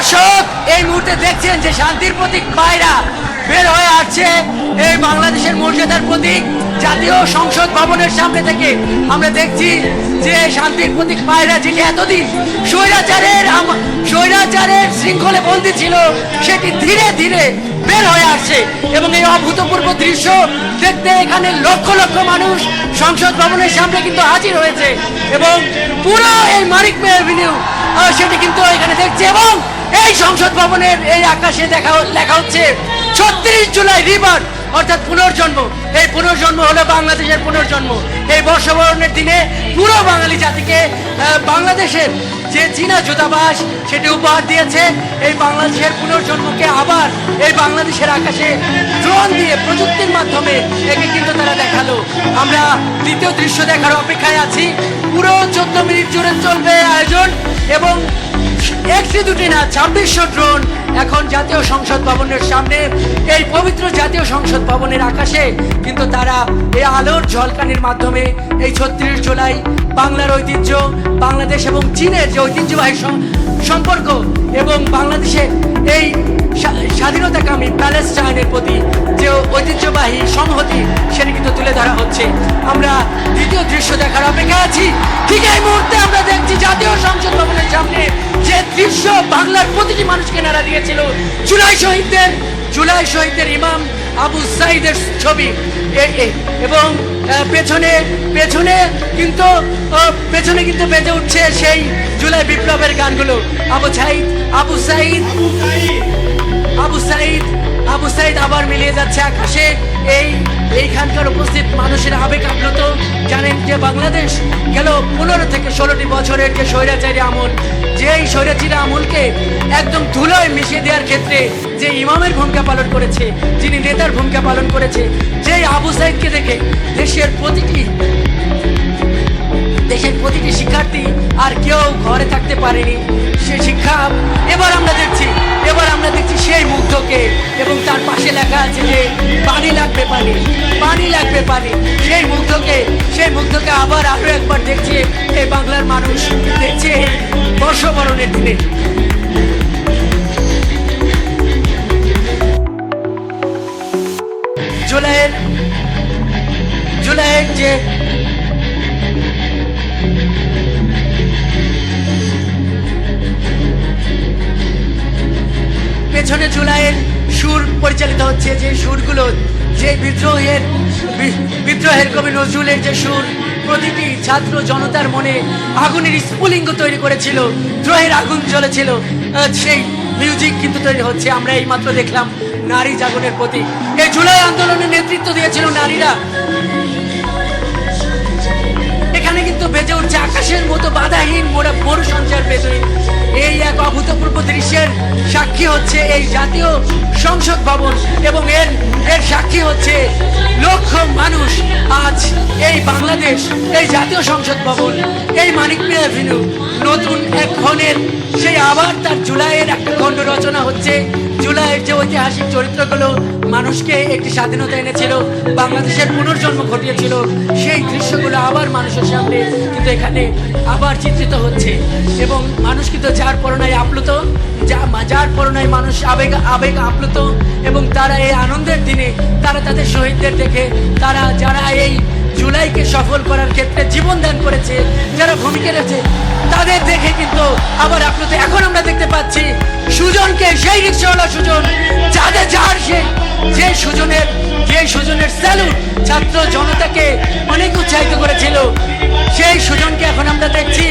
দর্শক, এই মুহূর্তে দেখছেন যে শান্তির প্রতীক পায়রা বের হয়ে আসছে। এই বাংলাদেশের মর্যাদার প্রতীক, জাতীয় সংসদ ভবনের সামনে থেকে আমরা দেখছি যে শান্তির প্রতীক পায়রা যেটি এতদিন স্বৈরাচারের স্বৈরাচারের শৃঙ্খলে বন্দী ছিল, সেটি ধীরে ধীরে বের হয়ে আসছে। এবং এই অভূতপূর্ব দৃশ্য দেখতে এখানে লক্ষ লক্ষ মানুষ সংসদ ভবনের সামনে কিন্তু হাজির হয়েছে। এবং পুরো এই মানিক মে সেটি কিন্তু এখানে দেখছে। এবং এই সংসদ ভবনের এই আকাশে দেখা লেখা হচ্ছে, ছত্রিশ জুলাই রিবার অর্থাৎ পুনর্জন্ম। এই পুনর্জন্ম হলো বাংলাদেশের পুনর্জন্ম। এই বর্ষবরণের দিনে পুরো বাঙালি জাতিকে বাংলাদেশের যে চীনা দূতাবাস সেটি উপহার দিয়েছে, এই বাংলাদেশের পুনর্জন্মকে আবার এই বাংলাদেশের আকাশে ড্রোন দিয়ে, প্রযুক্তির মাধ্যমে একে কিন্তু তারা দেখাল। আমরা দ্বিতীয় দৃশ্য দেখার অপেক্ষায় আছি। পুরো চোদ্দ মিনিট জুড়ে চলবে আয়োজন এবং একটি দুটি না, ছাব্বিশশো ড্রোন। এখন জাতীয় সংসদ ভবনের সামনে, এই পবিত্র জাতীয় সংসদ ভবনের আকাশে। কিন্তু তারা এই আলোর ঝলকানির মাধ্যমে এই ছত্রিশ জুলাই বাংলার ঐতিহ্য, বাংলাদেশ এবং চীনের যে ঐতিহ্যবাহী সম্পর্ক এবং বাংলাদেশে এই স্বা- স্বাধীনতাকামী প্যালেস্টাইনের প্রতি যে ঐতিহ্যবাহী সংহতি, সেটি কিন্তু তুলে ধরা হচ্ছে। আমরা দ্বিতীয় দৃশ্য দেখার অপেক্ষায় আছি। ঠিক এই মুহূর্তে আমরা দেখছি জাতীয় সংসদ ভবনের দৃশ্য বাংলার প্রতিটি মানুষকে নাড়া দিয়েছিল। জুলাই শহীদদের জুলাই শহীদদের ইমাম আবু সাইদের ছবি। এবং পেছনে পেছনে কিন্তু পেছনে কিন্তু বেজে উঠছে সেই জুলাই বিপ্লবের গানগুলো। আবু সাইদ আবু সাইদ আবু সাইদ আবু সাইদ আবার মিলিয়ে যাচ্ছে আকাশে। এই, এইখানকার উপস্থিত মানুষের আবেগ আপ্লুত। জানেন যে বাংলাদেশ গেল পনেরো থেকে ষোলোটি বছরের যে স্বৈরাচারী আমল। যে এই স্বৈরাচারী আমলকে একদম ধুলোয় মিশিয়ে দেওয়ার ক্ষেত্রে যে ইমামের ভূমিকা পালন করেছে, যিনি নেতার ভূমিকা পালন করেছে, যেই আবু সাইদকে দেখে দেশের প্রতিটি দেশের প্রতিটি শিক্ষার্থী আর কেউ ঘরে থাকতে পারেনি। সে শিক্ষা এবার আমরা দেখছি, এবার আমরা দেখছি সেই মুগ্ধকে এবং তার পাশে লেখা আছে যে, পানি লাগবে পানি পানি লাগবে পানি। সেই মুগ্ধকে সেই মুগ্ধকে আবার আরও একবার দেখছে এই বাংলার মানুষ, দেখছে বর্ষবরণের দিনে। পেছনে জুলাইয়ের সুর পরিচালিত হচ্ছে যে সুরগুলো, যে বিদ্রোহের বিদ্রোহের কবি নজরুলের যে সুর, প্রতিটি ছাত্র জনতার মনে আগুনের স্ফুলিঙ্গ তৈরি করেছিল, দ্রোহের আগুন জ্বলেছিল। সেই মিউজিক কিন্তু তৈরি হচ্ছে, আমরা এইমাত্র দেখলাম নারী জাগরণের প্রতি এই জুলাই আন্দোলনের নেতৃত্ব দিয়েছিল নারীরা। এখানে কিন্তু বেজে উঠছে আকাশের মতো বাধাহীন মরু সঞ্চার বেদুইন। এই এক অভূতপূর্ব দৃশ্যের সাক্ষী হচ্ছে এই জাতীয় সংসদ ভবন এবং এর এর সাক্ষী হচ্ছে লক্ষ মানুষ আজ এই বাংলাদেশ, এই জাতীয় সংসদ ভবন, এই মানিক অ্যাভিনিউ নতুন এক ক্ষণের, সেই আবার তার জুলাইয়ের একটা খণ্ড রচনা হচ্ছে জুলাইয়ের যে ঐতিহাসিক চরিত্রগুলো মানুষকে একটি স্বাধীনতা এনেছিল, বাংলাদেশের পুনর্জন্ম ঘটিয়েছিল, সেই দৃশ্যগুলো আবার মানুষের সামনে কিন্তু এখানে আবার চিত্রিত হচ্ছে। এবং মানুষ কিন্তু যার পরনায় আপ্লুত, যা যার পরনায় মানুষ আবেগ আবেগ আপ্লুত, এবং তারা এই আনন্দের দিনে তারা তাদের শহীদদের দেখে, তারা যারা এই জুলাইকে সফল করার ক্ষেত্রে জীবন দান করেছে, যারা ভূমিকা রেখেছে তাদের দেখে কিন্তু আবার আপ্লুত। এখন আমরা দেখতে পাচ্ছি সুজনকে, সেই রিক্সাওয়ালা সুজন, যাদের যার সে, যে সুজনের যে সুজনের স্যালুট ছাত্র জনতাকে অনেক উৎসাহিত করেছিল। সেই সুজনকে এখন আমরা দেখছি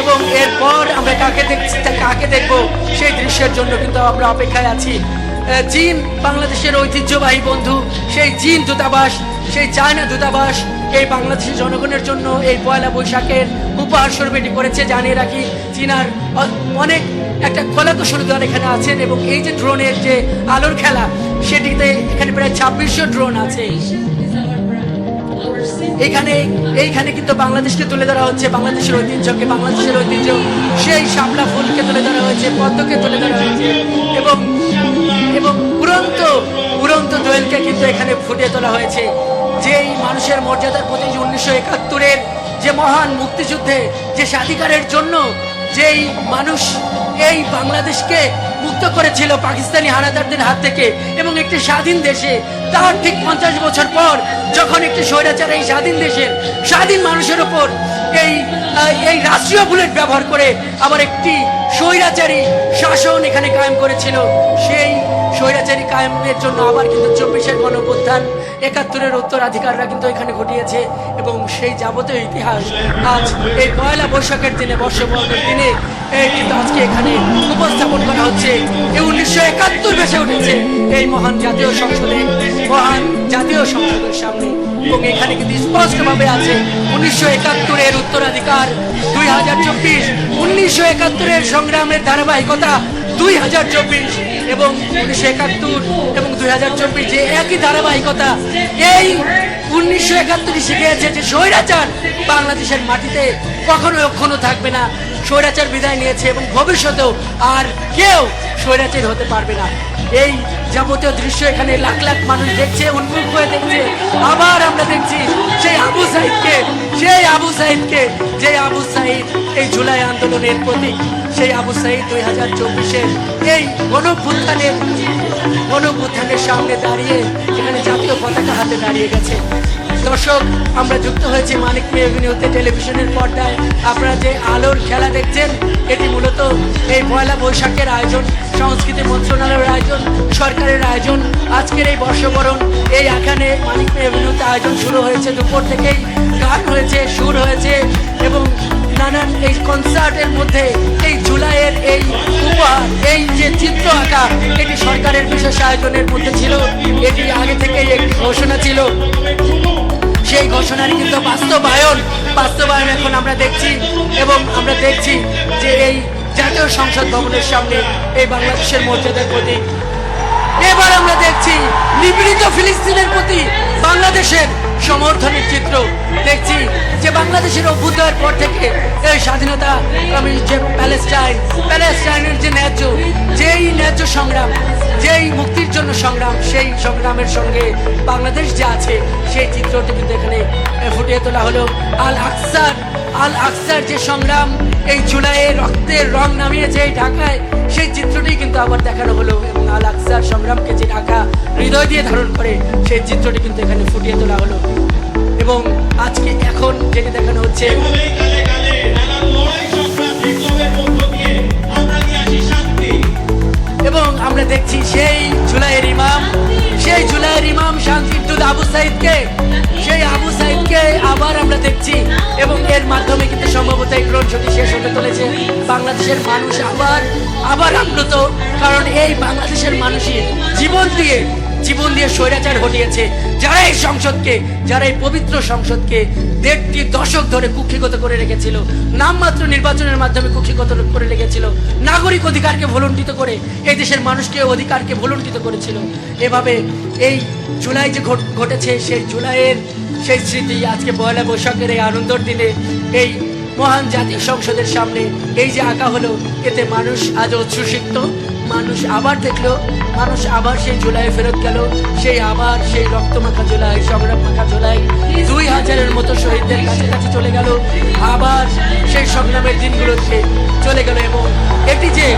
এবং এরপর আমরা কাকে দেখছি কাকে দেখব সেই দৃশ্যের জন্য কিন্তু আমরা অপেক্ষায় আছি। চীন বাংলাদেশের ঐতিহ্যবাহী বন্ধু, সেই চীন দূতাবাস সেই চায়না দূতাবাস এই বাংলাদেশের জনগণের জন্য এই পয়লা বৈশাখের উপহার স্বরূপ এটি করেছে। জানিয়ে রাখি, চীনার অনেক একটা কলাকুশলী দল এখানে আছেন এবং এই যে ড্রোনের যে আলোর খেলা, সেটিতে এখানে প্রায় ছাব্বিশশো ড্রোন আছে। এখানে, এইখানে কিন্তু বাংলাদেশকে তুলে ধরা হচ্ছে, বাংলাদেশের ঐতিহ্যকে, বাংলাদেশের ঐতিহ্য সেই শাপলা ফুলকে তুলে ধরা হয়েছে, পদ্মকে তুলে ধরা হয়েছে এবং এবং উড়ন্ত উড়ন্ত দোয়েলকে কিন্তু এখানে ফুটিয়ে তোলা হয়েছে। যেই মানুষের মর্যাদার প্রতি উনিশশো একাত্তরের যে মহান মুক্তিযুদ্ধে যে স্বাধিকারের জন্য যেই মানুষ এই বাংলাদেশকে মুক্ত করেছিল পাকিস্তানি হানাদারদের হাত থেকে এবং একটি স্বাধীন দেশে, তার ঠিক পঞ্চাশ বছর পর যখন একটি স্বৈরাচার এই স্বাধীন দেশের স্বাধীন মানুষের ওপর এই এই রাষ্ট্রীয় বুলেট ব্যবহার করে আবার একটি স্বৈরাচারী শাসন এখানে কায়েম করেছিল। সেই স্বৈরাচারী কায়েমের জন্য আবার কিন্তু চব্বিশের গণপ্রধান একাত্তরের উত্তরাধিকাররা কিন্তু এখানে ঘটিয়েছে এবং সেই যাবতীয় ইতিহাস আজ এই পয়লা বৈশাখের দিনে বর্ষবরণের দিনে কিন্তু আজকে এখানে উপস্থাপন করা হচ্ছে। এই উনিশশো একাত্তর বেসে উঠেছে এই মহান জাতীয় সংসদে, মহান জাতীয় সংসদের সামনে। এবং এখানে কিন্তু স্পষ্টভাবে আছে উনিশশো একাত্তরের উত্তরাধিকার, দুই হাজার চব্বিশ, উনিশশো একাত্তরের সংগ্রামের ধারাবাহিকতা, দুই হাজার চব্বিশ এবং উনিশশো একাত্তর এবং দুই হাজার চব্বিশ যে একই ধারাবাহিকতা, এই উনিশশো একাত্তরই শিখিয়েছে যে স্বৈরাচার বাংলাদেশের মাটিতে কখনো কখনো থাকবে না। স্বৈরাচার বিদায় নিয়েছে এবং ভবিষ্যতেও আর কেউ স্বৈরাচার হতে পারবে না। এই যাবতীয় দৃশ্য এখানে লাখ লাখ মানুষ দেখছে উন্মুখ হয়ে দেখছে। আবার আমরা দেখছি সেই আবু সাহিদকে সেই আবু সাহিদকে যে আবু সাহিদ এই জুলাই আন্দোলনের প্রতীক, সেই আবু সাহিদ দুই হাজার চব্বিশের এই গণভুত্থানের গণভুত্থানের সামনে দাঁড়িয়ে এখানে জাতীয় পতাকা হাতে দাঁড়িয়ে গেছে। দর্শক, আমরা যুক্ত হয়েছি মানিক এভিনিউতে টেলিভিশনের পর্দায়। আপনারা যে আলোর খেলা দেখছেন, এটি মূলত এই পয়লা বৈশাখের আয়োজন, সংস্কৃতি মন্ত্রণালয়ের আয়োজন, সরকারের আয়োজন। আজকের এই বর্ষবরণ, এই এখানে মানিক এভিনিউতে আয়োজন শুরু হয়েছে। দুপুর থেকেই গান হয়েছে, সুর হয়েছে এবং নানান এই কনসার্টের মধ্যে এই জুলাইয়ের এই উপহার, এই যে চিত্র আঁকা, এটি সরকারের বিশেষ আয়োজনের মধ্যে ছিল। এটি আগে থেকেই একটি ঘোষণা ছিল। সেই ঘোষণার কিন্তু বাস্তবায়ন। বাস্তবায়ন এখন আমরা দেখছি এবং আমরা দেখছি যে এই জাতীয় সংসদ ভবনের সামনে এই বাংলাদেশের মর্যাদার প্রতি এবার আমরা দেখছি নিপীড়িত ফিলিস্তিনের প্রতি বাংলাদেশের সমর্থনের চিত্র দেখছি যে বাংলাদেশের অভ্যুদয়ের পর থেকে এই স্বাধীনতা আমি যে প্যালেস্টাইন, প্যালেস্টাইনের যে ন্যায্য, যেই ন্যায্য সংগ্রাম, যেই মুক্তির জন্য সংগ্রাম, সেই সংগ্রামের সঙ্গে বাংলাদেশ যে আছে, সেই চিত্রটি কিন্তু এখানে ফুটিয়ে তোলা হলো। আল আকসার আল আকসার যে সংগ্রাম, এই জুলাইয়ে রক্তের রং নামিয়েছে এই ঢাকায়, সেই চিত্রটি কিন্তু আবার দেখানো হলো এবং আল আকসার সংগ্রামকে যে ঢাকা হৃদয় দিয়ে ধারণ করে সেই চিত্রটি কিন্তু এখানে ফুটিয়ে তোলা হলো। এবং আজকে এখন যেটি দেখানো হচ্ছে, এবং আমরা দেখছি সেই জুলাইয়ের ইমাম, সেই জুলাইয়ের ইমাম শান্তির দুধ আবু সাইদকে, সেই আবু সাইদকে আবার আমরা দেখছি, এবং এর মাধ্যমে কিন্তু সম্ভবত এই ছবি শেষ হতে চলেছে। বাংলাদেশের মানুষ আবার আবার আপ্লুত, কারণ এই বাংলাদেশের মানুষই জীবন দিয়ে জীবন দিয়ে স্বৈরাচার ঘটিয়েছে, যারা এই সংসদকে, যারা এই পবিত্র সংসদকে দেড়টি দশক ধরে কুক্ষিগত করে রেখেছিল, নামমাত্র নির্বাচনের মাধ্যমে কুক্ষিগত করে রেখেছিল, নাগরিক অধিকারকে ভুলুণ্ঠিত করে, এই দেশের মানুষকে অধিকারকে ভুলুণ্ঠিত করেছিল। এভাবে এই জুলাই যে ঘটেছে, সেই জুলাইয়ের সেই স্মৃতি, আজকে পয়লা বৈশাখের এই আনন্দর দিনে এই মহান জাতীয় সংসদের সামনে এই যে আঁকা হলো, এতে মানুষ আজ উচ্ছ্বসিত। মানুষ আবার দেখল, মানুষ আবার সেই জুলাই ফেরত গেল, সেই আবার সেই রক্ত মাখা জুলাই, সংগ্রাম মাখা জুলাই, দুই হাজারের মতো শহীদদের কাছে কাছে চলে গেল, আবার সেই সংগ্রামের দিনগুলোতে চলে গেল এবং এটি যে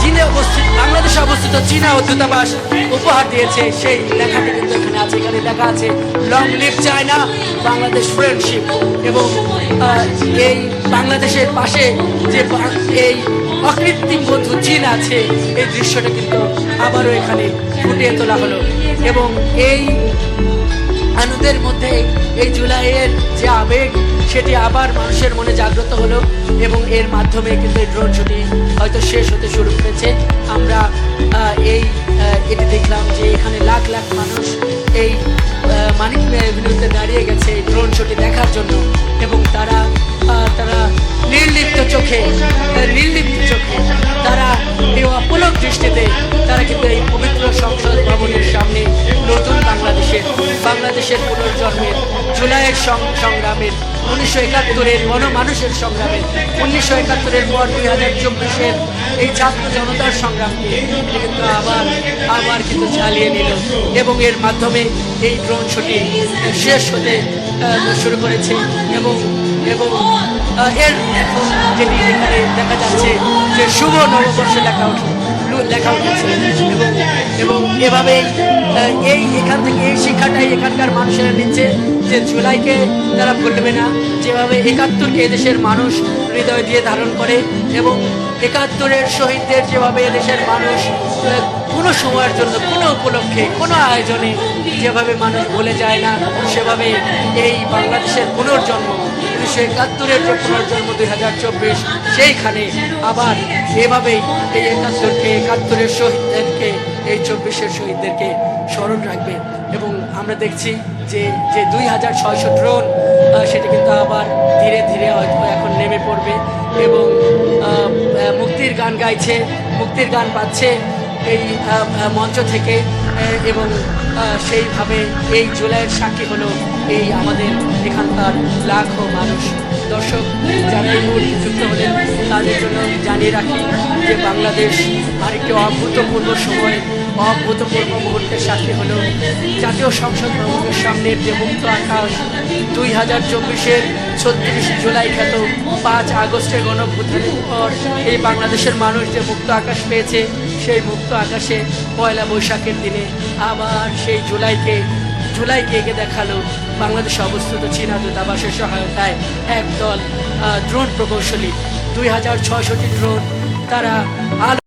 চীনে অবস্থিত, বাংলাদেশে অবস্থিত চীনা দূতাবাস উপহার দিয়েছে, সেই লেখাটি কিন্তু এখানে আছে, এখানে লেখা আছে long live China Bangladesh friendship এবং এই বাংলাদেশের পাশে যে, এই অকৃত্রিম বন্ধু চীন আছে। এই দৃশ্যটা কিন্তু আবারও এখানে ফুটিয়ে তোলা হলো। এবং এই আনন্দের মধ্যে এই জুলাইয়ের যে আবেগ, সেটি আবার মানুষের মনে জাগ্রত হলো এবং এর মাধ্যমে কিন্তু এই ড্রোন শুটি হয়তো শেষ হতে শুরু করেছে। আমরা এই এটি দেখলাম যে এখানে লাখ লাখ মানুষ এই মানিক এভিনিউতে দাঁড়িয়ে গেছে। এই সংগ্রামের উনিশশো একাত্তরের গণমানুষের সংগ্রামের, উনিশশো একাত্তরের পর দুই হাজার চব্বিশের এই ছাত্র জনতার সংগ্রামকে কিন্তু আবার আবার কিন্তু চালিয়ে নিল এবং এর মাধ্যমে এই ড্রোন শুটি শেষ হতে শুরু করেছে এবং এবং এর এখন যেটি এখানে দেখা যাচ্ছে যে শুভ নববর্ষ লেখা উঠে লেখা এবং এবং এভাবেই এই এখান থেকে এই শিক্ষাটাই এখানকার মানুষেরা নিচ্ছে যে জুলাইকে তারা ভুলবে না। যেভাবে একাত্তরকে এদেশের মানুষ হৃদয় দিয়ে ধারণ করে এবং একাত্তরের শহীদদের যেভাবে এদেশের মানুষ কোনো সময়ের জন্য, কোনো উপলক্ষে, কোনো আয়োজনে যেভাবে মানুষ বলে যায় না, সেভাবে এই বাংলাদেশের পুনর্জন্ম উনিশশো একাত্তরের যে জন্ম দুই হাজার চব্বিশ, সেইখানে আবার এভাবেই এই একাত্তরকে, একাত্তরের শহীদদেরকে, এই চব্বিশের শহীদদেরকে স্মরণ রাখবে। এবং আমরা দেখছি যে যে দুই হাজার ছয়শো ড্রোন সেটি কিন্তু আবার ধীরে ধীরে হয়তো এখন নেমে পড়বে। এবং মুক্তির গান গাইছে, মুক্তির গান পাচ্ছে এই মঞ্চ থেকে। এবং সেইভাবে এই জুলাইয়ের সাক্ষী হলো এই আমাদের এখানকার লাখো মানুষ। দর্শক, যারা এই মুহূর্তে যুক্ত হলেন, তাদের জন্য জানিয়ে রাখি যে বাংলাদেশ আরেকটি অভূতপূর্ব সময় অভূতপূর্ব মুহূর্তের সাক্ষী হলো জাতীয় সংসদ ভবনের সামনের যে মুক্ত আকাশ, দুই হাজার চব্বিশের ছত্রিশ জুলাই খ্যাত পাঁচ আগস্টের গণভ্যুত্থানের পর এই বাংলাদেশের মানুষ যে মুক্ত আকাশ পেয়েছে, সেই মুক্ত আকাশে পয়লা বৈশাখের দিনে আবার সেই জুলাইকে জুলাইকে এগিয়ে দেখাল বাংলাদেশে অবস্থিত চীনা দূতাবাসের সহায়তায় একদল ড্রোন প্রকৌশলী। দুই হাজার ছয়শটি ড্রোন তারা আলো